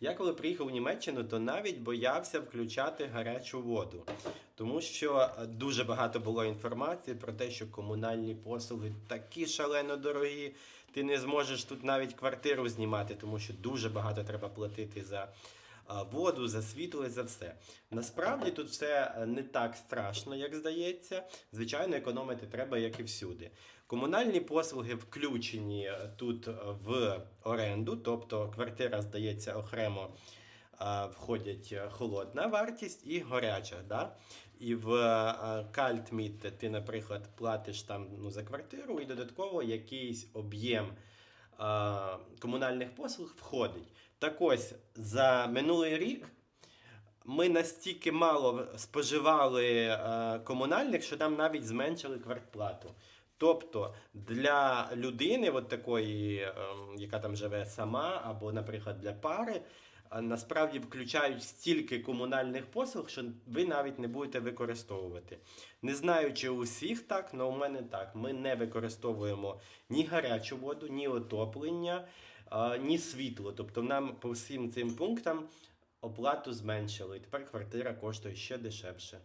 Я коли приїхав у Німеччину, то навіть боявся включати гарячу воду, тому що е, дуже багато було інформації про те, що комунальні послуги такі шалено дорогі. Ти не зможеш тут навіть квартиру знімати, тому що дуже багато треба платити за воду, за світло і за все. Насправді тут все е, не так страшно, як здається. Звичайно, економити треба, як і всюди. Комунальні послуги включені е, тут е, в оренду, тобто квартира здається окремо. е, Входять е, холодна вартість і гаряча. Да? І в е, Кальтміт ти, наприклад, платиш там ну, за квартиру, і додатково якийсь об'єм е, комунальних послуг входить. Так ось за минулий рік ми настільки мало споживали е, комунальних, що нам навіть зменшили квартплату. Тобто для людини, от такої, ем, яка там живе сама, або, наприклад, для пари, насправді включають стільки комунальних послуг, що ви навіть не будете використовувати. Не знаю, чи у всіх так, але у мене так. Ми не використовуємо ні гарячу воду, ні отоплення, ні світло. Тобто нам по всім цим пунктам оплату зменшили. І тепер квартира коштує ще дешевше.